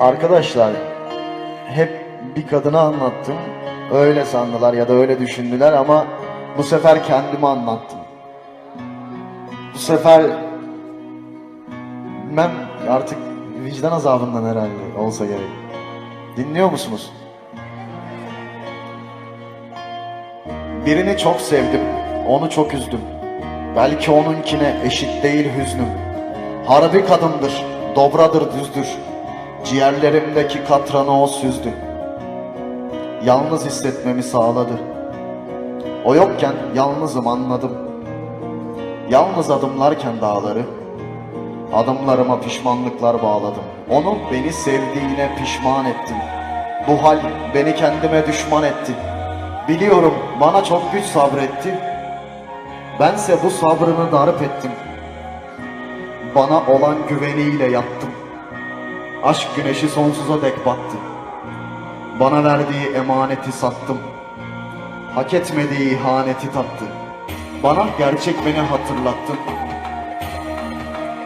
Arkadaşlar hep bir kadına anlattım. Öyle sandılar ya da öyle düşündüler ama bu sefer kendime anlattım. Bu sefer ben artık vicdan azabından herhalde olsa gerek. Dinliyor musunuz? Birini çok sevdim, onu çok üzdüm. Belki onunkine eşit değil hüznüm. Harbi kadındır, dobradır düzdür. Ciğerlerimdeki katranı o süzdü. Yalnız hissetmemi sağladı. O yokken yalnızım anladım. Yalnız adımlarken dağları, adımlarıma pişmanlıklar bağladım. Onu beni sevdiğine pişman ettim. Bu hal beni kendime düşman etti. Biliyorum bana çok güç sabretti. Bense bu sabrını darp ettim. Bana olan güveniyle yattım. Aşk güneşi sonsuza dek battı. Bana verdiği emaneti sattım. Hak etmediği ihaneti tattı. Bana gerçek beni hatırlattın.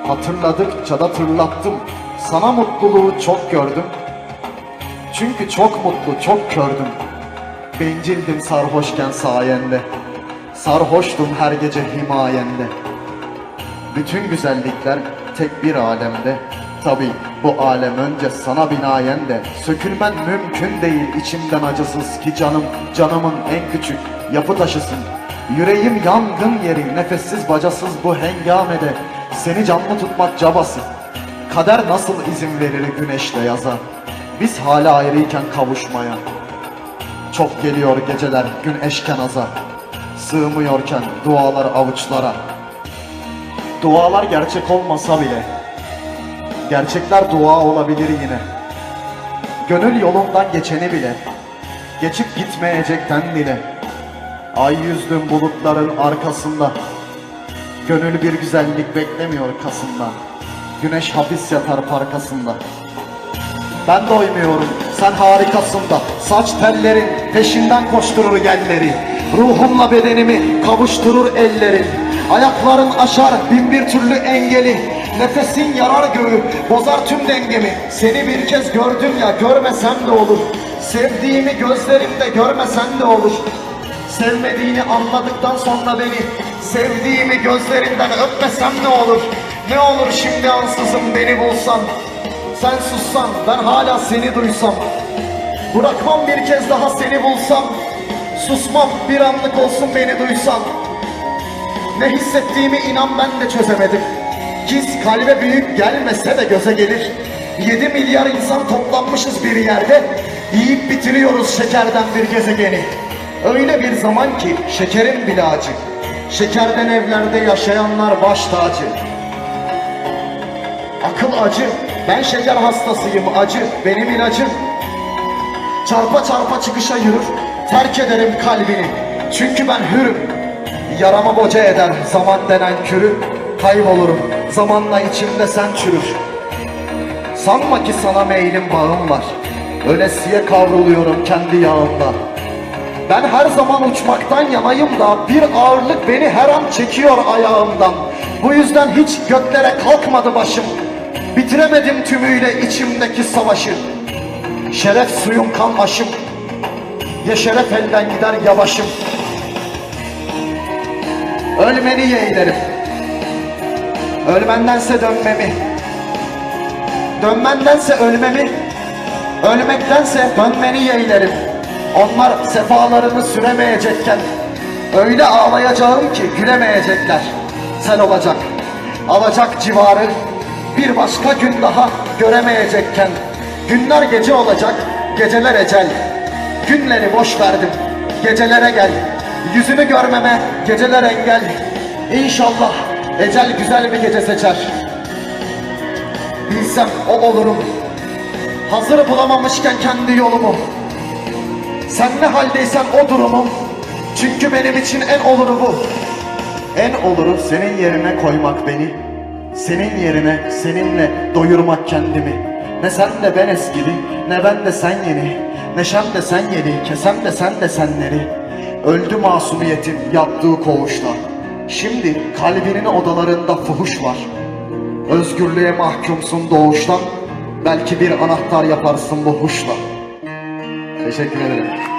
Hatırladıkça da tırlattım. Sana mutluluğu çok gördüm. Çünkü çok mutlu, çok kördüm. Bencildim sarhoşken sayende. Sarhoştum her gece himayende. Bütün güzellikler tek bir alemde. Tabi bu alem önce sana binayen de Sökülmen mümkün değil. İçimden acısız Ki canım canımın en küçük yapı taşısın. Yüreğim yangın yeri nefessiz bacasız bu hengamede. Seni canlı tutmak cabası. Kader nasıl izin verir güneşle yaza? Biz hala ayrıyken kavuşmaya. Çok geliyor geceler gün eşken aza Sığmıyorken dualar avuçlara Dualar gerçek olmasa bile Gerçekler dua olabilir yine. Gönül yolundan geçeni bile Geçip gitmeyecekten bile. Ay yüzdüm bulutların arkasında Gönül bir güzellik beklemiyor kasından Güneş hapis yatar parkasında. Ben doymuyorum, sen harikasın da. Saç tellerin peşinden koşturur gelleri Ruhumla bedenimi kavuşturur ellerin Ayakların aşar bin bir türlü engeli. Nefesin yarar göğü, bozar tüm dengemi. Seni bir kez gördüm ya, görmesem de olur. Sevdiğimi gözlerimde görmesen de olur. Sevmediğini anladıktan sonra beni Sevdiğimi gözlerinden öpmesem ne olur. Ne olur şimdi ansızın beni bulsan. Sen sussan ben hala seni duysam. Bırakmam bir kez daha seni bulsam. Susmam bir anlık olsun beni duysan Ne hissettiğimi inan ben de çözemedim. His kalbe büyük gelmese de göze gelir. 7 milyar insan toplanmışız bir yerde. Yiyip bitiriyoruz şekerden bir gezegeni. Öyle bir zaman ki şekerin bile acı. Şekerden evlerde yaşayanlar baş tacı. Akıl acı, ben şeker hastasıyım acı, benim ilacım. Çarpa çarpa çıkışa yürür, terk ederim kalbini. Çünkü ben hürüm. Yarama boca eder zaman denen kürü. Kaybolurum, zamanla içimde sen çürür. Sanma ki sana meylim bağım var. Ölesiye kavruluyorum kendi yağımda. Ben her zaman uçmaktan yanayım da bir ağırlık beni her an çekiyor ayağımdan. Bu yüzden hiç göklere kalkmadı başım. Bitiremedim tümüyle içimdeki savaşı. Şeref suyum kan aşım. Ya şeref elden gider ya başım. Ölmeni yeğlerim. Ölmendense dönmemi. Dönmendense ölmemi. Ölmektense dönmeni yeğlerim. Onlar sefalarını süremeyecekken öyle ağlayacağım ki gülemeyecekler. Sen olacak, alacak civarı bir başka gün daha göremeyecekken günler gece olacak, geceler ecel. Günleri boş verdim, gecelere gel. Yüzünü görmeme geceler engel. İnşallah ecel güzel bir gece seçer. Bilsem o olurum. Hazır bulamamışken kendi yolumu. Sen ne haldeysen o durumum. Çünkü benim için en oluru bu. En oluru senin yerine koymak beni. Senin yerine seninle doyurmak kendimi. Ne sen de ben eskidi, ne ben de sen yeni. Neşem de sen yeni, kesem de sen de senleri. Öldü masumiyetim yattığı koğuşta. Şimdi kalbinin odalarında fuhuş var. Özgürlüğe mahkumsun doğuştan. Belki bir anahtar yaparsın bu huşla. Teşekkür ederim.